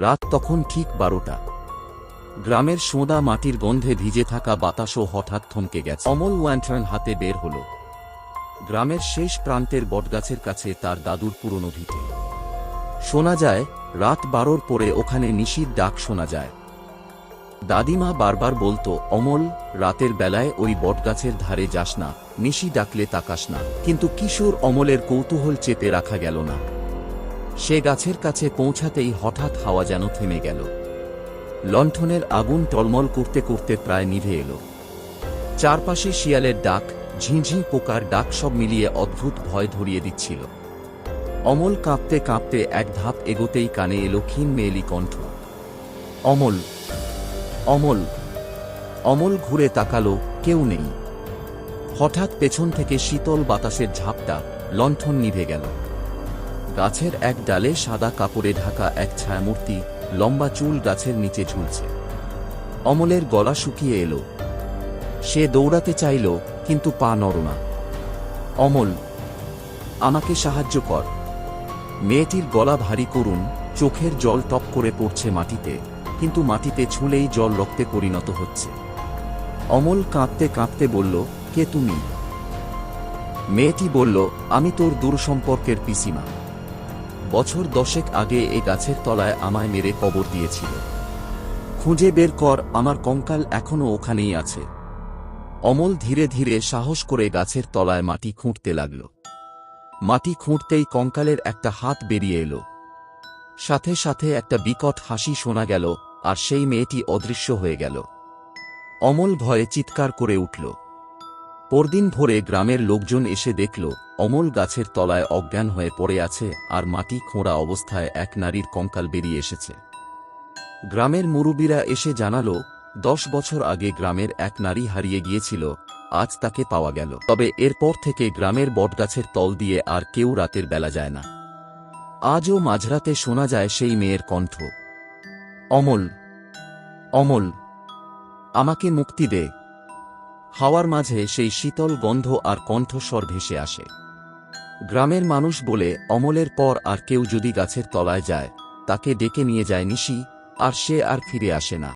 রাত তখন ঠিক বারোটা। গ্রামের সোঁদা মাটির গন্ধে ভিজে থাকা বাতাসও হঠাৎ থমকে গেছে। অমল ওয়ান্টার্ন হাতে বের হল। গ্রামের শেষ প্রান্তের বটগাছের কাছে তার দাদুর পুরনো ভিটে। শোনা যায়, রাত বারোর পরে ওখানে নিশির ডাক শোনা যায়। দাদিমা বারবার বলতো, অমল, রাতের বেলায় ওই বটগাছের ধারে যাস না, নিশি ডাকলে তাকাস না। কিন্তু কিশোর অমলের কৌতূহল চেপে রাখা গেল না। সে গাছের কাছে পৌঁছাতেই হঠাৎ হাওয়া যেন থেমে গেল। লণ্ঠনের আগুন টলমল করতে করতে প্রায় নিভে এলো। চারপাশে শিয়ালের ডাক, ঝিঁঝি পোকার ডাক সব মিলিয়ে অদ্ভুত ভয় ধরিয়ে দিচ্ছিল। অমল কাঁপতে কাঁপতে এক ধাপ এগোতেই কানে এলো ক্ষীণ মেয়েলি কণ্ঠ। অমল অমল অমল ঘুরে তাকালো, কেউ নেই। হঠাৎ পেছন থেকে শীতল বাতাসের ঝাপটা লণ্ঠন নিভে গেল। গাছের এক ডালে সাদা কাপড়ে ঢাকা এক ছায়ামূর্তি, লম্বা চুল গাছের নিচে ঝুলছে। অমলের গলা শুকিয়ে এলো। সে দৌড়াতে চাইল, কিন্তু পা নড় না। অমল, আমাকে সাহায্য কর। মেয়েটির গলা ভারী করুন, চোখের জল টপ করে পড়ছে মাটিতে, কিন্তু মাটিতে ছুঁলেই জল রক্তে পরিণত হচ্ছে। অমল কাঁদতে কাঁদতে বলল, কে তুমি? মেয়েটি বলল, আমি তোর দূর সম্পর্কের পিসিমা। বছর দশেক আগে এ গাছের তলায় আমায় মেরে কবর দিয়েছিল। খুঁজে বের কর, আমার কঙ্কাল এখনও ওখানেই আছে। অমল ধীরে ধীরে সাহস করে গাছের তলায় মাটি খুঁটতে লাগল। মাটি খুঁটতেই কঙ্কালের একটা হাত বেরিয়ে এলো। সাথে সাথে একটা বিকট হাসি শোনা গেল, আর সেই মেয়েটি অদৃশ্য হয়ে গেল। অমল ভয়ে চিৎকার করে উঠল। পরদিন ভোরে গ্রামের লোকজন এসে দেখল অমল গাছের তলায় অজ্ঞান হয়ে পড়ে আছে আর মাটি খোঁড়া অবস্থায় এক নারীর কঙ্কাল বেরিয়ে এসেছে। গ্রামের মুরুবিরা এসে জানালো, দশ বছর আগে গ্রামের এক নারী হারিয়ে গিয়েছিল, আজ তাকে পাওয়া গেল। তবে এরপর থেকে গ্রামের বটগাছের তল দিয়ে আর কেউ রাতের বেলা যায় না। আজও মাঝরাতে শোনা যায় সেই মেয়ের কণ্ঠ, অমল অমল, আমাকে মুক্তি দে। হাওয়ার মাঝে সেই শীতল গন্ধ আর কণ্ঠস্বর ভেসে আসে। গ্রামের মানুষ বলে, অমলের পর আর কেউ যদি গাছের তলায় যায়, তাকে ডেকে নিয়ে যায় নিশি, আর সে আর ফিরে আসে না।